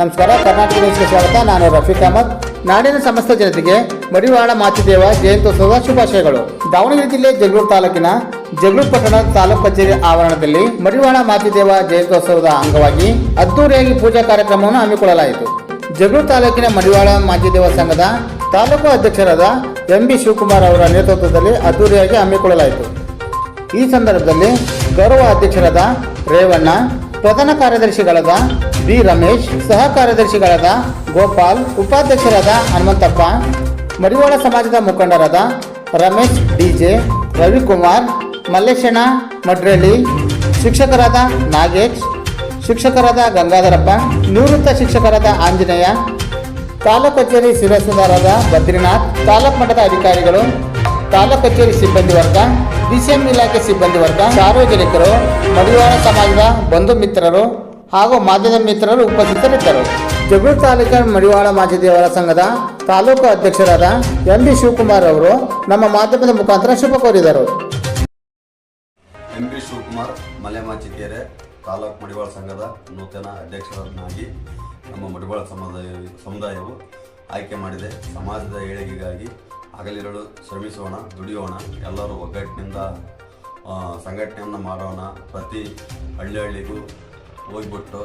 ನಮಸ್ಕಾರ, ಕರ್ನಾಟಕ ನ್ಯೂಸ್ಗೆ ಸ್ವಾಗತ. ನಾನು ರಫೀಕ್ ಅಹಮದ್. ನಾಡಿನ ಸಮಸ್ತ ಜನತೆಗೆ ಮಡಿವಾಳ ಮಾಚಿದೇವ ಜಯಂತ್ಯೋತ್ಸವದ ಶುಭಾಶಯಗಳು. ದಾವಣಗೆರೆ ಜಿಲ್ಲೆ ಜಗಳೂರು ತಾಲೂಕಿನ ಜಗಳೂರು ಪಟ್ಟಣ ತಾಲೂಕು ಕಚೇರಿ ಆವರಣದಲ್ಲಿ ಮಡಿವಾಳ ಮಾಚಿದೇವ ಜಯಂತ್ಯೋತ್ಸವದ ಅಂಗವಾಗಿ ಅದ್ದೂರಿಯಾಗಿ ಪೂಜಾ ಕಾರ್ಯಕ್ರಮವನ್ನು ಹಮ್ಮಿಕೊಳ್ಳಲಾಯಿತು. ಜಗಳೂರು ತಾಲೂಕಿನ ಮಡಿವಾಳ ಮಾಚಿದೇವ ಸಂಘದ ತಾಲೂಕು ಅಧ್ಯಕ್ಷರಾದ ಎಂ ಬಿ ಶಿವಕುಮಾರ್ ಅವರ ನೇತೃತ್ವದಲ್ಲಿ ಅದ್ದೂರಿಯಾಗಿ ಹಮ್ಮಿಕೊಳ್ಳಲಾಯಿತು. ಈ ಸಂದರ್ಭದಲ್ಲಿ ಗೌರವ ಅಧ್ಯಕ್ಷರಾದ ರೇವಣ್ಣ ಪ್ರಧಾನ ಕಾರ್ಯದರ್ಶಿಗಳಾದ ಬಿ ರಮೇಶ್, ಸಹ ಕಾರ್ಯದರ್ಶಿಗಳಾದ ಗೋಪಾಲ್, ಉಪಾಧ್ಯಕ್ಷರಾದ ಹನುಮಂತಪ್ಪ, ಮಡಿವಾಳ ಸಮಾಜದ ಮುಖಂಡರಾದ ರಮೇಶ್, ಡಿಜೆ ರವಿಕುಮಾರ್, ಮಲ್ಲೇಶಣ್ಣ, ಮಡ್ರಳ್ಳಿ, ಶಿಕ್ಷಕರಾದ ನಾಗೇಶ್, ಶಿಕ್ಷಕರಾದ ಗಂಗಾಧರಪ್ಪ, ನಿವೃತ್ತ ಶಿಕ್ಷಕರಾದ ಆಂಜನೇಯ ತಾಲೂಕು ಕಚೇರಿ ಶಿರಸ್ತದಾರರಾದ ಬದ್ರಿನಾಥ್, ತಾಲೂಕು ಮಟ್ಟದ ಅಧಿಕಾರಿಗಳು ತಾಲೂಕು ಕಚೇರಿ ಸಿಬ್ಬಂದಿ ವರ್ಗ ಬಿಸಿಎಂ ಇಲಾಖೆ ಸಿಬ್ಬಂದಿ ವರ್ಗ, ಸಾರ್ವಜನಿಕರು, ಮಡಿವಾಳ ಸಮಾಜದ ಬಂಧು ಮಿತ್ರರು ಹಾಗೂ ಮಾಧ್ಯಮ ಮಿತ್ರರು ಉಪಸ್ಥಿತರಿದ್ದರು. ಜಗಳೂರು ತಾಲೂಕಿನ ಮಡಿವಾಳ ಮಾಜಿದೇವರ ಸಂಘದ ತಾಲೂಕು ಅಧ್ಯಕ್ಷರಾದ ಎಂ ಬಿ ಶಿವಕುಮಾರ್ ಅವರು ನಮ್ಮ ಮಾಧ್ಯಮದ ಮುಖಾಂತರ ಶುಭ ಕೋರಿದರು. ಎಂ ಬಿ ಶಿವಕುಮಾರ್, ಮಲೆಮಾಚಿಕೆರೆ ತಾಲೂಕು ಮಡಿವಾಳ ಸಂಘದ ನೂತನ ಅಧ್ಯಕ್ಷರನ್ನಾಗಿ ನಮ್ಮ ಮಡಿವಾಳ ಸಮುದಾಯ ಸಮುದಾಯವು ಆಯ್ಕೆ ಮಾಡಿದೆ. ಸಮಾಜದ ಏಳಿಗೆಗಾಗಿ ಹಗಲಿರುಳು ಶ್ರಮಿಸೋಣ, ದುಡಿಯೋಣ, ಎಲ್ಲರೂ ಒಗ್ಗಟ್ಟಿನಿಂದ ಸಂಘಟನೆಯನ್ನು ಮಾಡೋಣ ಪ್ರತಿ ಹಳ್ಳಿ ಹಳ್ಳಿಗೂ ಹೋಗ್ಬಿಟ್ಟು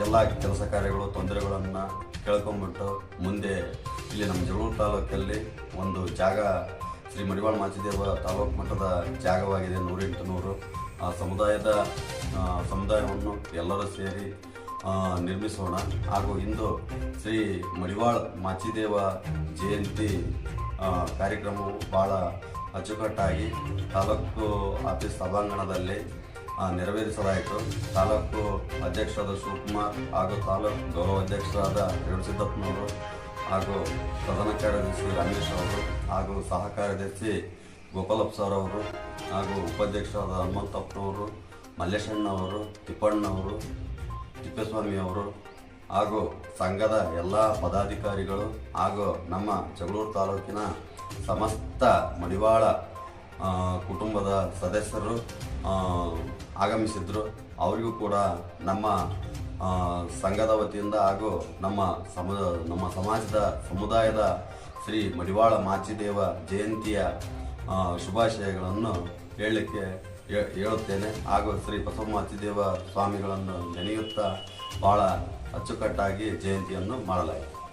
ಎಲ್ಲ ಕೆಲಸ ಕಾರ್ಯಗಳು, ತೊಂದರೆಗಳನ್ನು ಕೇಳ್ಕೊಂಬಿಟ್ಟು ಮುಂದೆ ಇಲ್ಲಿ ನಮ್ಮ ಜಗಳೂರು ತಾಲೂಕಲ್ಲಿ ಒಂದು ಜಾಗ ಶ್ರೀ ಮಡಿವಾಳ ಮಾಚಿದೇವ ತಾಲೂಕು ಮಟ್ಟದ ಜಾಗವಾಗಿದೆ ನೂರಿಂಟು ನೂರು. ಆ, ಸಮುದಾಯದ ಸಮುದಾಯವನ್ನು ಎಲ್ಲರೂ ಸೇರಿ ನಿರ್ಮಿಸೋಣ. ಹಾಗೂ ಇಂದು ಶ್ರೀ ಮಡಿವಾಳ ಮಾಚಿದೇವ ಜಯಂತಿ ಕಾರ್ಯಕ್ರಮವು ಭಾಳ ಅಚ್ಚುಕಟ್ಟಾಗಿ ತಾಲೂಕು ಆಫೀಸ್ ಸಭಾಂಗಣದಲ್ಲಿ ನೆರವೇರಿಸಲಾಯಿತು. ತಾಲೂಕು ಅಧ್ಯಕ್ಷರಾದ ಶಿವಕುಮಾರ್ ಹಾಗೂ ತಾಲೂಕು ಗೌರವ ಅಧ್ಯಕ್ಷರಾದ ರೇಣುಸಿದ್ದಪ್ಪನವರು ಹಾಗೂ ಪ್ರಧಾನ ಕಾರ್ಯದರ್ಶಿ ರಮೇಶ್ ಅವರು ಹಾಗೂ ಸಹ ಕಾರ್ಯದರ್ಶಿ ಗೋಪಾಲಪ್ಪ ಸರ್ ಅವರು ಹಾಗೂ ಉಪಾಧ್ಯಕ್ಷರಾದ ಹನುಮಂತಪ್ಪನವರು ಮಲ್ಲೇಶಣ್ಣವರು ತಿಪ್ಪಣ್ಣವರು ತಿಪ್ಪೇಸ್ವಾಮಿ ಅವರು ಹಾಗೂ ಸಂಘದ ಎಲ್ಲ ಪದಾಧಿಕಾರಿಗಳು ಹಾಗೂ ನಮ್ಮ ಜಗಳೂರು ತಾಲೂಕಿನ ಸಮಸ್ತ ಮಡಿವಾಳ ಕುಟುಂಬದ ಸದಸ್ಯರು ಆಗಮಿಸಿದ್ರು. ಅವರಿಗೂ ಕೂಡ ನಮ್ಮ ಸಂಘದ ವತಿಯಿಂದ ಹಾಗೂ ನಮ್ಮ ಸಮ, ನಮ್ಮ ಸಮಾಜದ ಸಮುದಾಯದ ಶ್ರೀ ಮಡಿವಾಳ ಮಾಚಿದೇವ ಜಯಂತಿಯ ಶುಭಾಶಯಗಳನ್ನು ಹೇಳಲಿಕ್ಕೆ ಹೇಳುತ್ತೇನೆ ಹಾಗೂ ಶ್ರೀ ಬಸವ ಮಾಚಿದೇವ ಸ್ವಾಮಿಗಳನ್ನು ನೆನೆಯುತ್ತಾ ಭಾಳ ಅಚ್ಚುಕಟ್ಟಾಗಿ ಜಯಂತಿಯನ್ನು ಮಾಡಲಾಯಿತು.